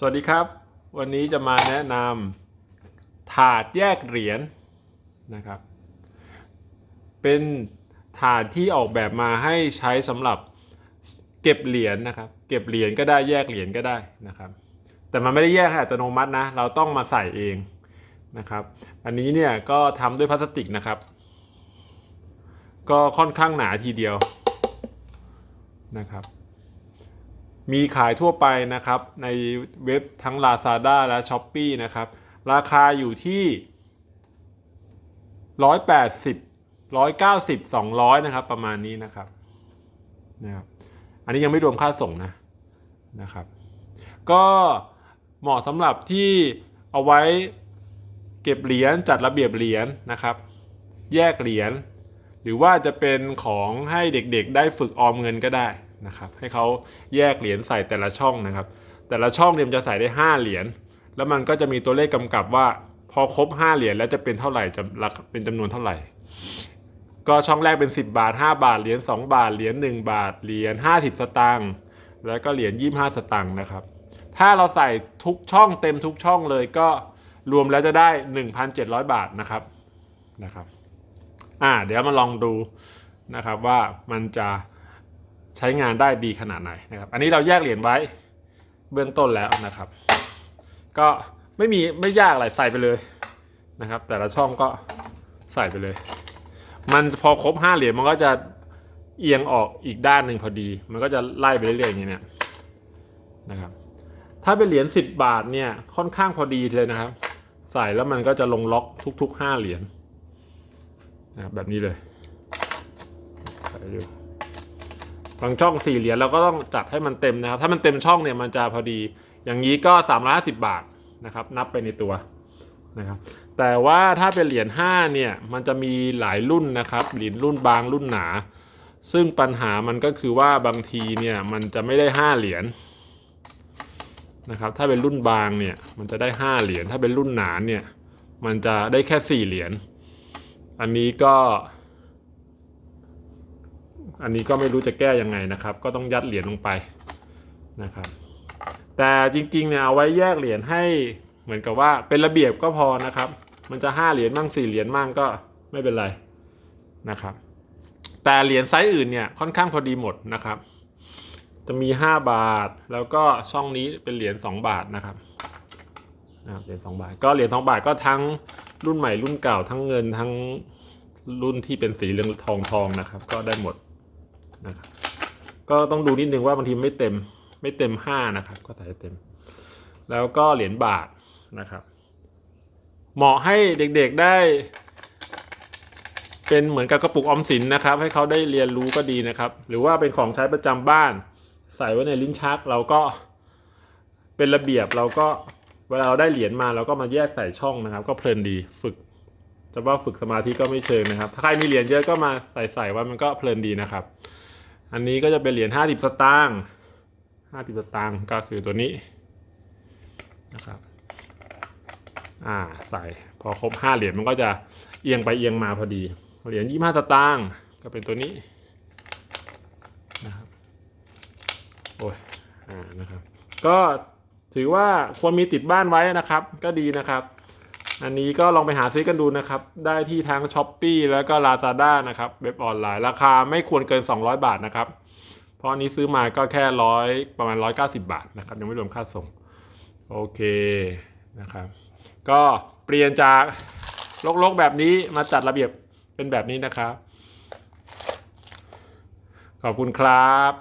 สวัสดีครับ วันนี้จะมาแนะนำถาดแยกเหรียญนะครับ เป็นถาดที่ออกแบบมาให้ใช้สำหรับเก็บเหรียญนะครับ เก็บเหรียญก็ได้แยกเหรียญก็ได้นะครับ แต่มันไม่ได้แยกอัตโนมัตินะ เราต้องมาใส่เองนะครับ อันนี้เนี่ยก็ทำด้วยพลาสติกนะครับ ก็ค่อนข้างหนาทีเดียวนะครับ มีขายทั่วไปนะครับ ในเว็บทั้ง Lazada และ s h อ p e e นะครับ ราคาอยู่ที่ 180 190 200 นะครับ ประมาณนี้นะครับนะครับ อันนี้ยังไม่รวมค่าส่งนะนะครับ ก็เหมาะสำหรับที่เอาไว้เก็บเหรียญจัดระเบียบเหรียญนะครับ แยกเหรียญหรือว่าจะเป็นของให้เด็กๆได้ฝึกออมเงินก็ได้ นะครับให้เขาแยกเหรียญใส่แต่ละช่องนะครับ แต่ละช่องเนี่ยมันจะใส่ได้ 5 เหรียญแล้วมันก็จะมีตัวเลขกำกับว่า พอครบ 5 เหรียญแล้วจะเป็นเท่าไหร่จะราคาเป็นจำนวนเท่าไหร่ ก็ช่องแรกเป็น 10 บาท 5 บาทเหรียญ2บาทเหรียญ1บาทเหรียญ50 สตางค์แล้วก็เหรียญ25 สตางค์นะครับ ถ้าเราใส่ทุกช่องเต็มทุกช่องเลยก็รวมแล้วจะได้ 1,700 บาทนะครับนะครับ อ่า เดี๋ยวมาลองดูนะครับว่ามันจะ ใช้งานได้ดีขนาดไหนนะครับ อันนี้เราแยกเหรียญไว้เบื้องต้นแล้วนะครับ ก็ไม่มีไม่ยากอะไรใส่ไปเลยนะครับ แต่ละช่องก็ใส่ไปเลย มันพอครบห้าเหรียญมันก็จะเอียงออกอีกด้านหนึ่งพอดี มันก็จะไล่ไปเรื่อยๆอย่างนี้เนี่ยนะครับ ถ้าเป็นเหรียญ10 บาทเนี่ยค่อนข้างพอดีเลยนะครับ ใส่แล้วมันก็จะลงล็อกทุก ๆ 5 เหรียญนะครับแบบนี้เลยใส่ดู บางช่องสี่เหรียญเราก็ต้องจัดให้มันเต็มนะครับ ถ้ามันเต็มช่องเนี่ยมันจะพอดี อย่างนี้ก็ 350 บาทนะครับ นับไปในตัวนะครับ แต่ว่าถ้าเป็นเหรียญ5เนี่ย มันจะมีหลายรุ่นนะครับ เหรียญรุ่นบางรุ่นหนา ซึ่งปัญหามันก็คือว่าบางทีเนี่ยมันจะไม่ได้ 5 เหรียญนะครับ ถ้าเป็นรุ่นบางเนี่ยมันจะได้ 5 เหรียญ ถ้าเป็นรุ่นหนาเนี่ยมันจะได้แค่ 4 เหรียญ อันนี้ก็ อันนี้ก็ไม่รู้จะแก้ยังไงนะครับ ก็ต้องยัดเหรียญลงไปนะครับ แต่จริงๆเนี่ยเอาไว้แยกเหรียญให้เหมือนกับว่าเป็นระเบียบก็พอนะครับ มันจะ5เหรียญมั่ง4เหรียญมั่งก็ไม่เป็นไรนะครับ แต่เหรียญไซส์อื่นเนี่ยค่อนข้างพอดีหมดนะครับ จะมี 5 บาท แล้วก็ช่องนี้เป็นเหรียญ2บาทนะครับนะครับเหรียญ2บาท ก็เหรียญ2บาทก็ทั้งรุ่นใหม่รุ่นเก่าทั้งเงินทั้งรุ่นที่เป็นสีเหลืองทองทองนะครับ ก็ได้หมด นะครับก็ต้องดูนิดนึงว่าบางทีไม่เต็มไม่เต็ม5นะครับก็ใส่เต็ม แล้วก็เหรียญบาทนะครับ เหมาะให้เด็กๆได้ เป็นเหมือนกับกระปุกออมสินนะครับ ให้เขาได้เรียนรู้ก็ดีนะครับ หรือว่าเป็นของใช้ประจำบ้าน ใส่ไว้ในลิ้นชักเราก็เป็นระเบียบเราก็เวลาเราได้เหรียญมาเราก็มาแยกใส่ช่องนะครับ ก็เพลินดีฝึกจะว่าฝึกสมาธิก็ไม่เชิงนะครับ ถ้าใครมีเหรียญเยอะก็มาใส่ใส่ไว้มันก็เพลินดีนะครับ อันนี้ก็จะเป็นเหรียญ50สตางค์50สตางค์ก็คือตัวนี้นะครับอ่าใส่พอครบ5เหรียญมันก็จะเอียงไปเอียงมาพอดีเหรียญ25สตางค์ก็เป็นตัวนี้นะครับโอ้ยอ่านะครับ ก็ถือว่าควรมีติดบ้านไว้นะครับ ก็ดีนะครับ อันนี้ก็ลองไปหาซื้อกันดูนะครับ ได้ที่ทั้ง s h อ p e e แล้วก็ Lazada นะครับเว็บออนไลน์ ราคาไม่ควรเกิน 200 บาทนะครับ เพราะอันนี้ซื้อมาก็แค่ร้อยประมาณ 190 บาทนะครับ ยังไม่รวมค่าส่ง โอเคนะครับ ก็เปลี่ยนจากลกๆแบบนี้มาจัดระเบียบเป็นแบบนี้นะครับ ขอบคุณครับ